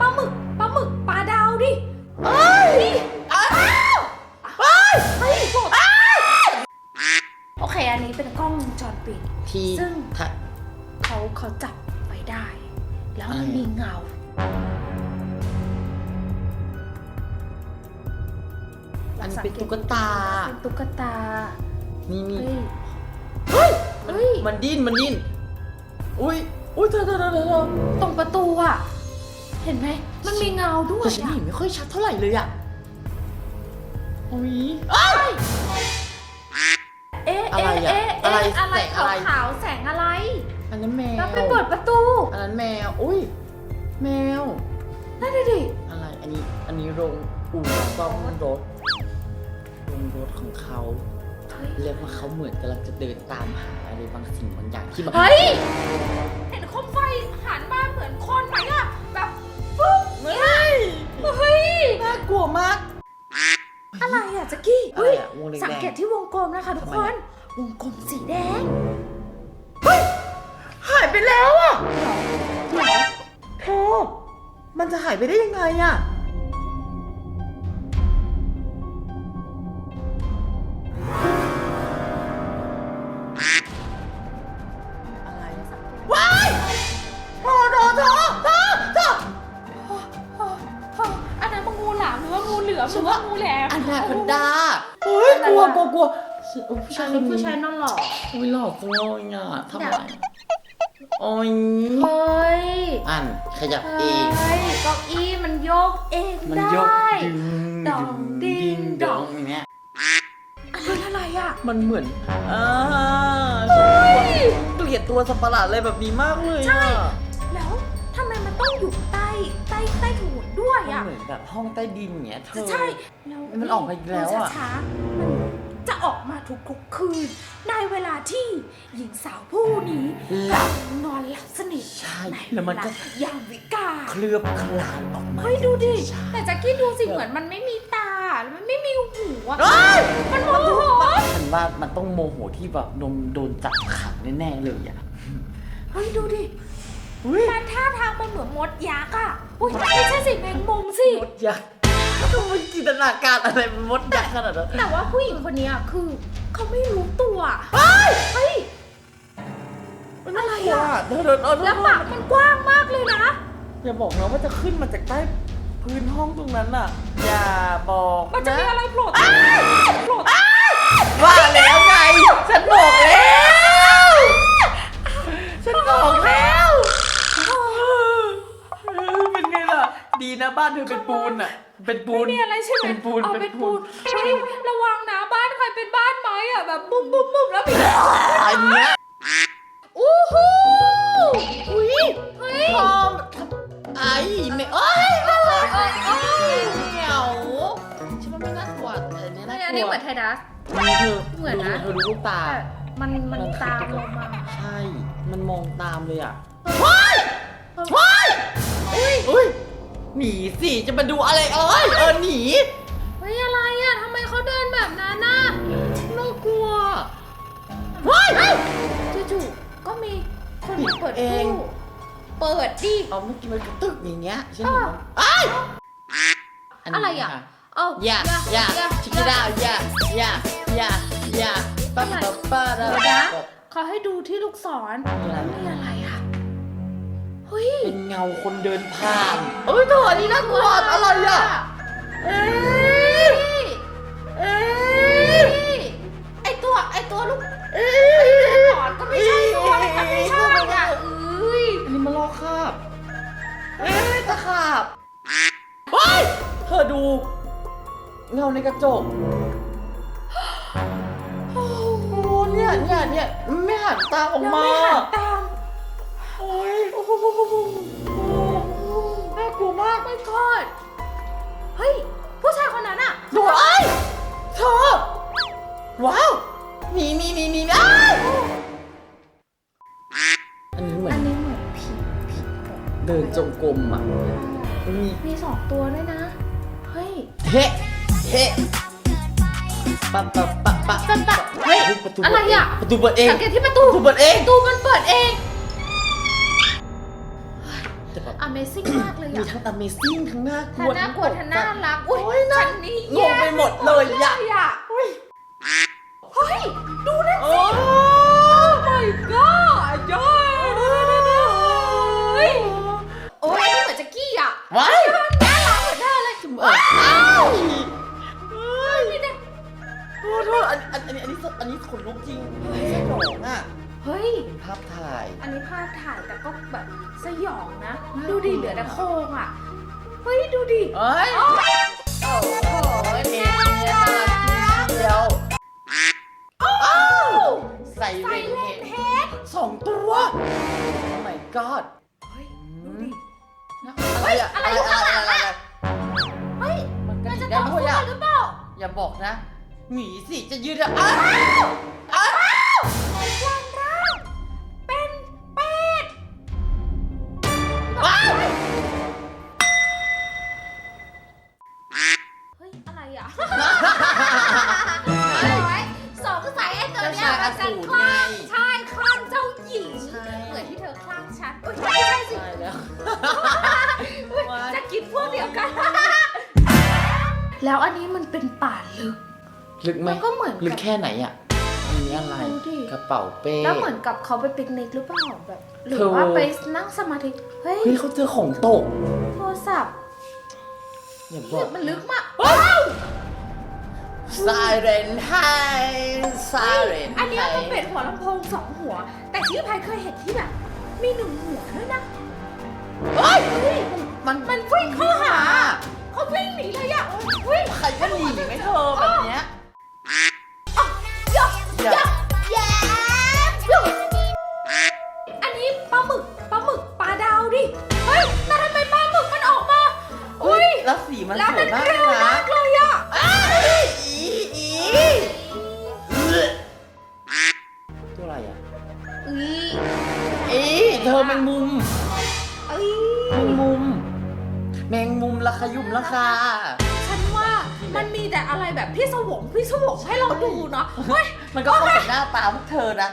ปลาหมึกปลาหมึกปลาดาวดิเอ้ยอ้าวเอ้ยเฮ้ยโกรธโอเค อันนี้เป็นกล้องวงจรปิด ที่ซึ่ง ถ้า เขาเขาจับไว้ได้ แล้วมันอะไรมีเงา อันนี้เป็นตุ๊กตา เป็นตุ๊กตา นี่นี่เฮ้ย เฮ้ยเฮ้ย มันดิ้น มันดิ้น อุ้ยอุ้ยเธอเธอเธอเธอตรงประตูอะ เห็นไหม มันมีเงาด้วแต่ยฉันอะเห็นไม่ค่อยชัดเท่าไหร่เลยอะโอ้ยเอ้ย เอ๊ะอะไรเอ๊ะอะเอ๊ะอะไรเอ๊ะอะไรแสงอะไรขาวๆแสงอะไร อันนั้นแมวแล้วไปเปิดประตูอันนั้นแมว อุ้ย แมว นั่นดิดิอะไร อันนี้ อันนี้โรงอู่ซ่อมรถ โรงรถของเขา เฮ้ยเรียกว่าเขาเหมือนกำลังจะเดินตามหาอะไรบางสิ่งบางอย่างที่แบบ เฮ้ย มาก อะไรอะแจ็กกี้อะไรเฮ้ยอะวงแดงๆ สังเกตที่วงกลมนะคะทุกทำไมคนอะวงกลมสีแดงหายไปแล้วอะเธอมันจะหายไปได้ยังไงอะ มอันนาคอนดาเฮ้ยกลัวกลัวกลัวผู้ชาอัยนคนี้นผู้นี้ชายนอนหล่ออุ้ยหล่อจังเลยอะทำไมโอ้ยเฮ้ยอันขยับเอเฮ้ง ยเก้าอี้มันโยกเองมันได้ยกดึงดองดิ้งดองอย่างเนี้ยอันนั้นอะไรอะมันเหมือนอ่าเกลียดตัวสัตว์ประหลาดอะไรแบบนี้มากเลยใช่อะแล้วทำไมมันต้องอยู่ใต้ใต้ใต้ถุน ด้วยมันอะเหมือนแบบห้องใต้ดินอย่างเงี้ยเธอ ใช่แล้วมันออกมาอีกแล้วอะดูช้าๆมันจะออกมาทุกๆคืนในเวลาที่หญิงสาวผู้นี้หลับนอนหลับสนิทใช่ในแล้วมันก็ เายามวิกาล เคลือบคลานออกมา เฮ้ยดูดิใช่แต่แจ็คกี้ดูสิเหมือนมันไม่มีตาแล้วมันไม่มีหูอะเอ้ย มันโมโหฉันว่ามันต้องโมโหที่แบบโดนโดนจับขังแน่ๆเลยอะ เฮ้ยดูดิ อุ้ยมันท่าทางมันเหมือนมดยักษ์อะอุ้ยไม่ใช่สิแมงมุมสิ มดยักษ์ทำไมจินตนาการอะไรเป็นมดยักษ์ขนาดนั้นแต่ว่าผู้หญิงคนเนี้ยคือเขาไม่รู้ตัวเฮ้ยเฮ้ย มันอะไรอะเดินเดินเดินแล้วปากมันกว้างมากเลยนะ อย่าบอกนะว่าจะขึ้นมาจากใต้พื้นห้องตรงนั้นอะ อย่าบอกมันจะมีนะอะไรโผล่โผล่ว่าแล้วไง ฉันบอกแล้ว ฉันบอกแล้วเป็นไงล่ะ ดี นะบ้านเธอเป็นปูนอะ เป็นปูนมีอะไรใช่ไหมเป็นปูนเอาเป็เป็นนปูปูนน เฮ้ยระวังนะบ้านใครเป็นบ้านไม้อะแบบบุ้มบุ้มบุ้มแล้วมีอันเนี้ยอู้หูอุ้ยเฮ้ยพอมไอ้ไม่เอ้ยเออเออเออเหนียวฉันว่าไม่น่ากลัวแต่อันเนี้ยอัน่านกลัวนี้เหมือนไทดัสนี่เธอเหมือนนะดูเธอดูลูกตาแต่มันมันตามลงมา ใช่ มันมองตามเลยอะว้ายว้ายอุ้ยอุ้ย หนีสิจะมาดูอะไรเอ้ยเออหนี เฮ้ยอะไรอะทำไมเขาเดินแบบนั้นน่ะน่ากลัวว้ายจู่ๆก็มีคนมาเปิดเองตู้เปิดดิ เอาเมื่อกี้มันกระตึกอย่างเงี้ยฉันเอเห็นอมันไอ้ายนนี้อะไรอะ ค่เอ้าอย่าอย่าชิคกี้ดาวอย่าอย่าอย่าอย่าปั๊บปั๊บปั๊บเดี๋ยวนะเขาให้ดูที่ลูกศรมีอะไรนี่อะไรอะเฮ้ยเป็นเงาคนเดินผ่านเอ้ยเธออันนี้น่ากลัวอะไรอะเอ้ยเอ้ยไอตัวไอตัวลูกเอ้ยศรก็ไม่ใช่ตัวอะไรก็ไม่ใช่อะเอ้ยอันนี้มันลอกคราบเอ้ยตะขาบเฮ้ยเธอดูเงาในกระจกโอ้โหเนี่ยเนี่ยเนี่ยไม่หันตาออกแล้วมาไม่หันตามโอ้ยโอ้โห น่ากลัวมากไม่กอดเฮ้ย ผู้ชายคนนั้นอะดูไอ้ยเธอ ว้าวหนี่นี่นี่นี่นะอันนี้เหมืออันนนี้เหมือนผีผีแบบเดินจงกรมอะมีมีสองตัวด้วยนะ เฮ้ย เฮ้เฮ้ปะปะปะปะปะปะเฮ้ยประตูอะไรอะ ประตูเปิดเองสังเกตที่ประตูประตูเปิดเอง ประตูมันเปิดเอง Amazing มากเลยมีอะทั้ง Amazing ทั้งน่ากลัทั้วงน่ากลัวทั้งน่ารักโอ้อุ้ยยน่าฉันนี่งงไปหมดเลยอะแอะเฮ้ย ดูนะโอ้ my god ยอดเฮ้ยโอ้ยนี่เหมือนแจ็กกี้อะว้ายน่ารักเหมือนเธอเลยเอ้ยอ้าวเฮ้ยนี่นะโทษโทษอันอันอันนี้อันนี้อันนี้ขนลุกจริงสยองอะ เฮ้ยภาพถ่าย อันนี้ภาพถ่ายแต่ก็แบบสยองนะน่ากลัวดูดิเหลือแต่โครงอะ เฮ้ย ดูดิเอ้ย โอ้โอ้โหเอ็น่านเนี่ยรัน่ารักกทีเดียวโอ้ใส่ไซเรนเลเฮนดเฮดสองตัว Oh my god เฮ้ย ดูดิ อะไรอะอะไรอยู่ข้างหลังอะ ไรเฮ้ย มันกระมันดิจะกได้ต่อด้วยสู้อะกันหรือเปล่า อย่าบอกนะ หมีสิจะยืดอะอ้าวอ้า ยอะไรอะร้อยสองสายไอ้ตัวเนี้ยมันจะคลั่งใช่คลั่งเจ้าหญิงใช่เหมือนที่เธอคลั่งฉันอุ้ยไม่ใช่สิใช่แล้วอุ๊ยจะกินพวกเดียวกัน แล้วอันนี้มันเป็นป่าลึก ลึกไหมมันก็เหมือนกับ ลึกแค่ไหนอะมีอะไร ดูดิ กระเป๋าเป้ แล้วเหมือนกับเขาไปปิกนิกหรือเปล่าแบบ หรือเธอว่าไปนั่งสมาธิ เฮ้ยเฮ้ยเขาเจอของตก โทรศัพท์ อย่าบเนี่อยกมันลึกมากไซเรนไฮไซเรนอันเนี้ยมันเป็นหัวลำโพงสองหัว แต่ที่พายเคยเห็นที่แบบ มีหนึ่งหัวด้วยนะเฮ้ยเฮ้ยมันมันวิ่งเข้าหา เขาวิ่งหนีเลยอะเฮ้ยใครก็หนีไม่เธอแบบเนี้ แล้วสีมันแล้วสวมัยนมากเร็เลวยนะมากเลยอะอีอีตัวอะไรอะอีอีเธอแมงมุมอีแมงมุม แมงมุมราคายุ่มราคา ฉันว่ามันมีแต่อะไรแบบพี่สวงพี่สวงให้เราดูเนาะเฮ้ยมันก็เข้ากับหน้าตาพวกเธอนะ